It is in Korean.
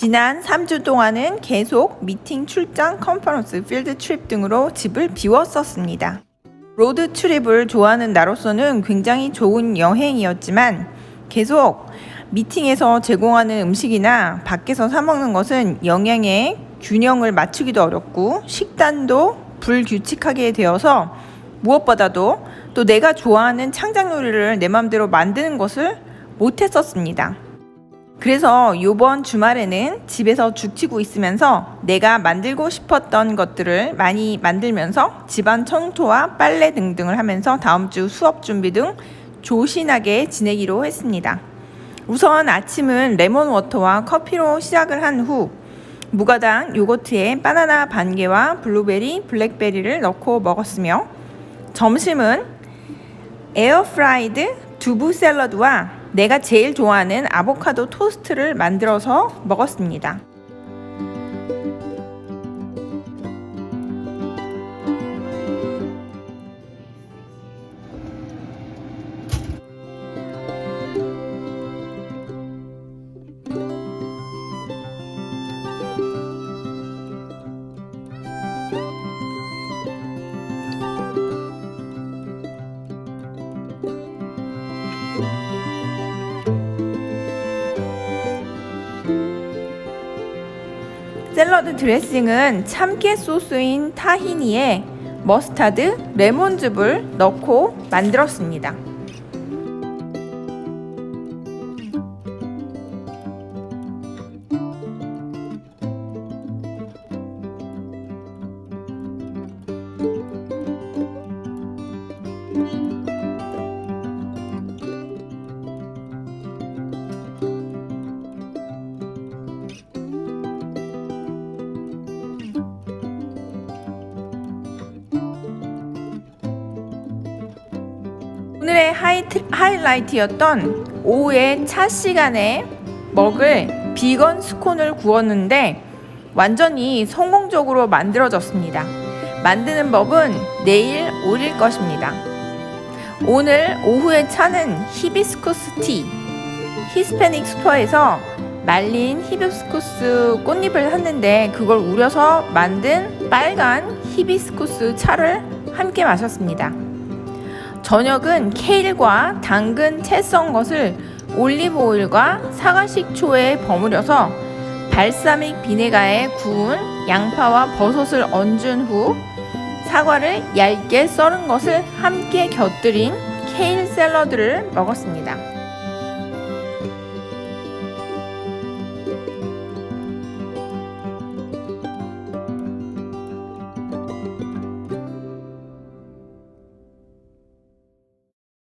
지난 3주 동안은 계속 미팅, 출장, 컨퍼런스, 필드 트립 등으로 집을 비웠었습니다. 로드 트립을 좋아하는 나로서는 굉장히 좋은 여행이었지만 계속 미팅에서 제공하는 음식이나 밖에서 사 먹는 것은 영양의 균형을 맞추기도 어렵고 식단도 불규칙하게 되어서 무엇보다도 또 내가 좋아하는 창작 요리를 내 맘대로 만드는 것을 못했었습니다. 그래서 이번 주말에는 집에서 죽치고 있으면서 내가 만들고 싶었던 것들을 많이 만들면서 집안 청소와 빨래 등등을 하면서 다음 주 수업 준비 등 조신하게 지내기로 했습니다. 우선 아침은 레몬 워터와 커피로 시작을 한 후 무가당 요거트에 바나나 반 개와 블루베리, 블랙베리를 넣고 먹었으며 점심은 에어프라이드 두부 샐러드와 내가 제일 좋아하는 아보카도 토스트를 만들어서 먹었습니다. 샐러드 드레싱은 참깨 소스인 타히니에 머스타드, 레몬즙을 넣고 만들었습니다. 오늘의 하이트, 하이라이트였던 오후에 차 시간에 먹을 비건 스콘을 구웠는데 완전히 성공적으로 만들어졌습니다. 만드는 법은 내일 올릴 것입니다. 오늘 오후의 차는 히비스쿠스 티, 히스패닉 스토어에서 말린 히비스쿠스 꽃잎을 샀는데 그걸 우려서 만든 빨간 히비스쿠스 차를 함께 마셨습니다. 저녁은 케일과 당근 채 썬 것을 올리브 오일과 사과 식초에 버무려서 발사믹 비네가에 구운 양파와 버섯을 얹은 후 사과를 얇게 썰은 것을 함께 곁들인 케일 샐러드를 먹었습니다.